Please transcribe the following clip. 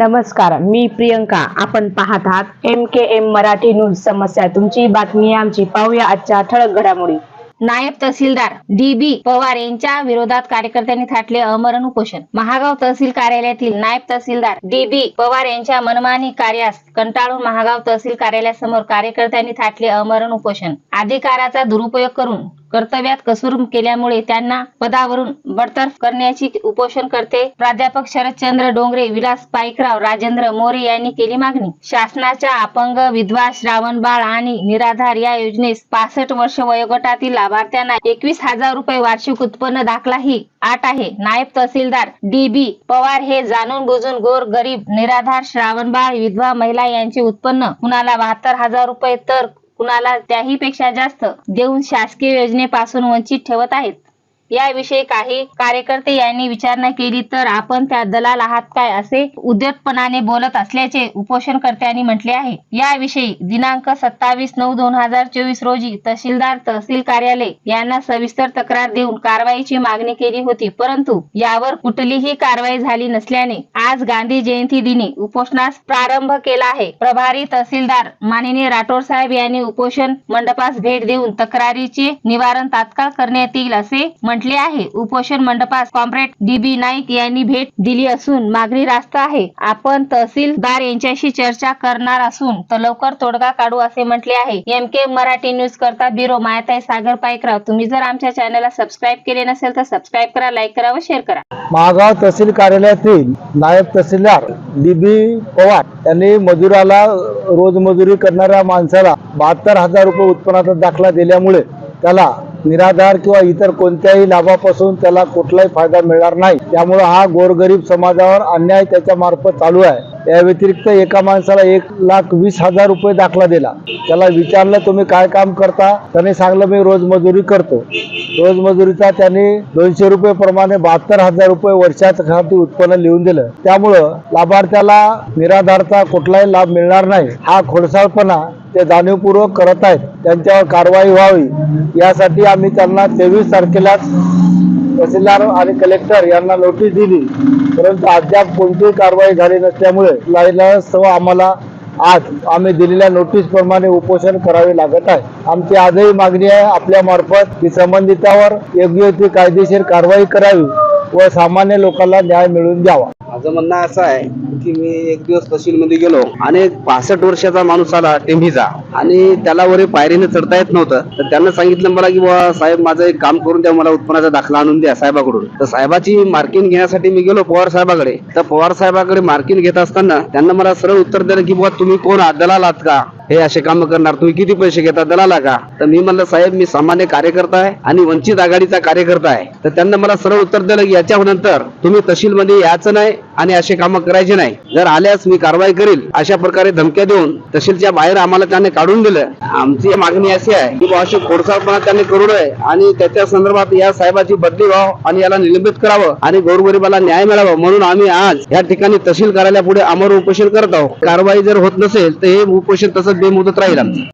नमस्कार मी प्रियंका. आपण पाहत आहात M K M Marathi news समस्या. तुमची बातमी आमची. पाहूया आजच्या ठळक घडामोडी. नायब तहसीलदार डी बी पवार यांच्या विरोधात कार्यकर्त्यांनी थाटले अमरण उपोषण. महागाव तहसील कार्यालयातील नायब तहसीलदार डी बी पवार यांच्या मनमानी कार्यास कंटाळून महागाव तहसील कार्यालयासमोर कार्यकर्त्यांनी थाटले अमरण उपोषण. अधिकाराचा दुरुपयोग करून कर्तव्यात कसूर केल्यामुळे त्यांना पदावरून बडतर्फ करण्याची उपोषणकर्ते प्राध्यापक शरदचंद्र डोंगरे विलास पाईकराव राजेंद्र मोरे यांनी केली मागणी. शासनाच्या अपंग विधवा श्रावणबाळ आणि निराधार या योजनेस पासष्ट वर्ष वयोगटातील लाभार्थ्यांना एकवीस हजार रुपये वार्षिक उत्पन्न दाखला ही आहे. नायब तहसीलदार डी बी पवार हे जाणून बुजून गोर गरीब निराधार श्रावणबाळ विधवा महिला यांचे उत्पन्न कुणाला बहात्तर हजार रुपये तर कुणाला त्याही पेक्षा जास्त देऊन शासकीय योजनेपासून वंचित ठेवत आहेत. याविषयी काही कार्यकर्ते यांनी विचारणा केली तर आपण त्या दलाल आहात काय असे उद्योगपणाने बोलत असल्याचे उपोषणकर्त्यांनी म्हटले आहे. याविषयी दिनांक सत्तावीस नऊ दोन हजार चोवीस रोजी तहसीलदार तहसील कार्यालय यांना सविस्तर तक्रार देऊन कारवाईची मागणी केली होती. परंतु यावर कुठलीही कारवाई झाली नसल्याने आज गांधी जयंती दिनी उपोषणास प्रारंभ केला आहे. प्रभारी तहसीलदार माननीय राठोड साहेब यांनी उपोषण मंडपास भेट देऊन तक्रारीचे निवारण तात्काळ करण्यात येईल असे म्हटले आहे. उपोषण मंडपास कॉम्रेड डीबी नाईक यांनी भेट दिली असून मागणी रास्त आहे. आपण तहसीलदार यांच्याशी चर्चा करणार असून तर लवकर तोडगा काढू असे म्हटले आहे. एम के मराठी न्यूज करता ब्युरो मायाताई सागर पायकराव तुम्ही जर आमच्या चॅनलला सबस्क्राईब केले नसेल तर सबस्क्राईब करा लाईक करा व शेअर करा. महागाव तहसील कार्यालयातील नायब तहसीलदार डीबी पवार यांनी मजुराला रोजमजुरी करणाऱ्या माणसाला बहात्तर हजार रुपये उत्पन्नाचा दाखला दिल्यामुळे त्याला निराधार किंवा इतर कोणत्याही लाभापासून त्याला कुठलाही फायदा मिळणार नाही. त्यामुळे हा गोरगरीब समाजावर अन्याय त्याच्या मार्फत चालू आहे. या व्यतिरिक्त एका माणसाला एक लाख वीस हजार रुपये दाखला दिला. त्याला विचारलं तुम्ही काय काम करता? त्याने सांगलं मी रोजमजुरी करतो. रोजमजुरीचा त्यांनी दोनशे रुपये प्रमाणे बहात्तर हजार रुपये वर्षासाठी उत्पन्न लिहून दिलं. त्यामुळं लाभार्थ्याला निराधारचा कुठलाही लाभ मिळणार नाही. हा खोडसाळपणा ते जाणीवपूर्वक करत आहेत. त्यांच्यावर कारवाई व्हावी. यासाठी आम्ही त्यांना तेवीस तारखेलाच तहसीलदार आणि कलेक्टर यांना नोटीस दिली. परंतु अद्याप कोणतीही कारवाई झाली नसल्यामुळे लाईलास्तव आम्हाला आज आम्ही दिलेल्या नोटीस प्रमाणे उपोषण करावे लागत आहे. आमची आजही मागणी आहे आपल्या मार्फत की संबंधितावर योग्य ती कायदेशीर कारवाई करावी व सामान्य लोकांना न्याय मिळवून द्यावा. माझं म्हणणं असं आहे की मी एक दिवस तहसीलमध्ये गेलो आणि पासष्ट वर्षाचा माणूस आला टेंभीचा आणि त्याला वरे पायरीने चढता येत नव्हतं. तर त्यांना सांगितलं मला की बाबा साहेब माझं एक काम करून द्या मला उत्पन्नाचा दाखला आणून द्या साहेबाकडून. तर साहेबाची मार्किंग घेण्यासाठी मी गेलो पवार साहेबाकडे. तर पवार साहेबाकडे मार्किंग घेत असताना त्यांना मला सरळ उत्तर दिलं की बाबा तुम्ही कोण आहात? दलाल आहात का? हे असे काम करणार. तुम्ही किती पैसे घेता? दलाला का? तर मी म्हणलं साहेब मी सामान्य कार्यकर्ता आहे आणि वंचित आघाडीचा कार्यकर्ता आहे. तर त्यांना मला सरळ उत्तर दिलं की याच्या नंतर तुम्ही तहसीलमध्ये यायचं नाही आणि असे कामं करायचे नाही. जर आल्यास मी कारवाई करील. अशा प्रकारे धमक्या देऊन तहसीलच्या बाहेर आम्हाला त्याने काढून दिलं. आमची मागणी अशी आहे की बुवा अशी खोडसाळपणा त्यांनी करू नये आणि त्याच्या संदर्भात या साहेबाची बदली व्हावं आणि याला निलंबित करावं आणि गोरगरिबाला न्याय मिळावा म्हणून आम्ही आज या ठिकाणी तहसील कार्यालयापुढे अमर उपोषण करत आहोत. कारवाई जर होत नसेल तर हे उपोषण तसंच बेमुदत राहील आमचं.